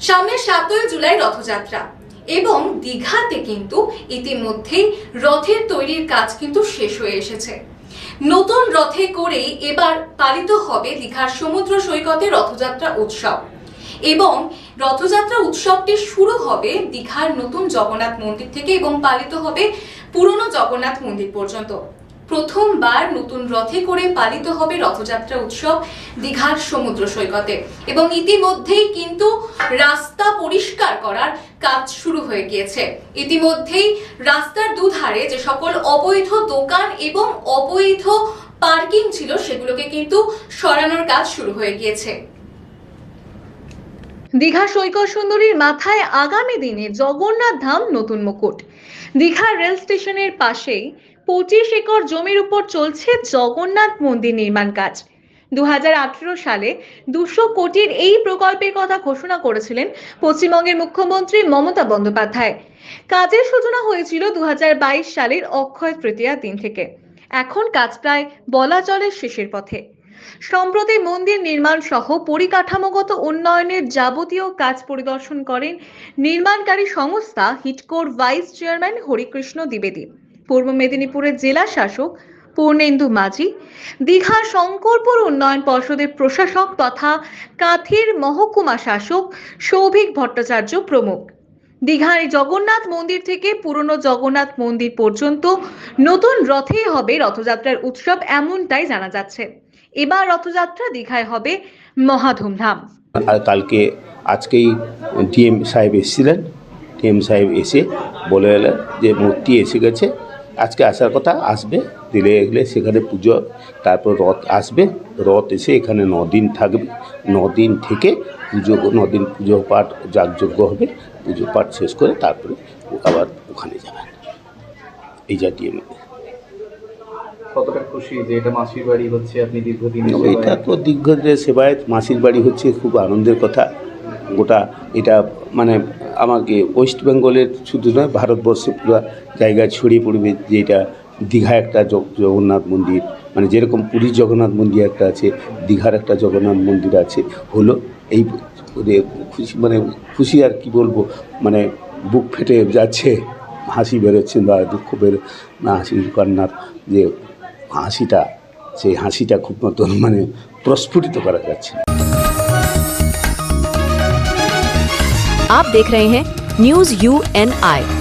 সামনে সাতই জুলাই রথযাত্রা। এবং দীঘাতে কিন্তু ইতিমধ্যেই রথের তৈরির কাজ কিন্তু শেষ হয়ে এসেছে। নতুন রথে করেই এবার পালিত হবে দীঘার সমুদ্র সৈকতে রথযাত্রা উৎসব। এবং রথযাত্রা উৎসবটি শুরু হবে দীঘার নতুন জগন্নাথ মন্দির থেকে এবং পালিত হবে পুরনো জগন্নাথ মন্দির পর্যন্ত। প্রথমবার নতুন রথে করে পালিত হবে রথযাত্রা উৎসব দীঘার সমুদ্র সৈকতে। এবং ইতিমধ্যেই কিন্তু রাস্তা পরিষ্কার করার কাজ শুরু হয়ে গিয়েছে। ইতিমধ্যেই রাস্তার দুধারে যে সকল অবৈধ দোকান এবং অবৈধ পার্কিং ছিল, সেগুলোকে কিন্তু সরানোর কাজ শুরু হয়ে গিয়েছে। দীঘা সৈকত সুন্দরীর মাথায় আগামী দিনে জগন্নাথ ধাম নতুন মুকুট। দীঘা রেল স্টেশনের পাশেই পঁচিশ একর জমির উপর চলছে জগন্নাথ মন্দির নির্মাণ কাজ। দুহাজার আঠেরো সালে দুশো কোটির এই প্রকল্পের কথা ঘোষণা করেছিলেন পশ্চিমবঙ্গের মুখ্যমন্ত্রী মমতা বন্দ্যোপাধ্যায়। কাজের সূচনা হয়েছিল দু হাজার বাইশ সালের অক্ষয় তৃতীয়া দিন থেকে। এখন কাজ প্রায় বলা চলে শেষের পথে। সম্প্রতি মন্দির নির্মাণ সহ পরিকাঠামোগত উন্নয়নের যাবতীয় কাজ পরিদর্শন করেন নির্মাণকারী সংস্থা হিটকোর ভাইস চেয়ারম্যান হরিকৃষ্ণ দ্বিবেদী। পূর্ব মেদিনীপুরের জেলা শাসক পূর্ণেন্দু মাঝি, দীঘা শঙ্করপুর উন্নয়ন পর্ষদের প্রশাসক তথা কাথির মহকুমা শাসক সৌভিক ভট্টাচার্য প্রমুখ। দীঘার জগন্নাথ মন্দির থেকে পুরনো জগন্নাথ মন্দির পর্যন্ত নতুন রথেই হবে রথযাত্রার উৎসব এমনটাই জানা যাচ্ছে। এবার রথযাত্রা দীঘায় হবে মহা ধুমধাম আর কালকে আজকেই ডিএম সাহেব এসেছিলেন, ডিএম সাহেব এসে বলে গেলেন যে মূর্তি এসে গেছে, আজকে আসার কথা আসবে, দিলে গেলে সেখানে পুজো, তারপর রথ আসবে, রথ এসে এখানে দিন থাকবে দিন থেকে পুজো দিন পুজো পাঠ যাগযজ্ঞ হবে, পুজো পাঠ শেষ করে তারপরে আবার ওখানে যাবেন। এই যা ডিএম। কতটা খুশি যে এটা মাসির বাড়ি হচ্ছে আপনি দীর্ঘদিন এটা তো দীর্ঘদিনের সেবায়ত মাসির বাড়ি হচ্ছে খুব আনন্দের কথা। গোটা এটা মানে আমাকে ওয়েস্ট বেঙ্গলের শুধু নয় ভারতবর্ষে পুরো জায়গায় ছড়িয়ে পড়বে যে এটা দীঘা একটা জগন্নাথ মন্দির। মানে যেরকম পুরীর জগন্নাথ মন্দির একটা আছে দীঘার একটা জগন্নাথ মন্দির আছে হলো এই খুশি মানে খুশি আর কি বলব মানে বুক ফেটে যাচ্ছে হাসি বেরোচ্ছে বা দুঃখ বের না হাসির কান্নার যে হাসিটা সেই হাসিটা খুব মতন মানে প্রস্ফুটিত করা যাচ্ছে आप देख रहे हैं न्यूज यू एन आई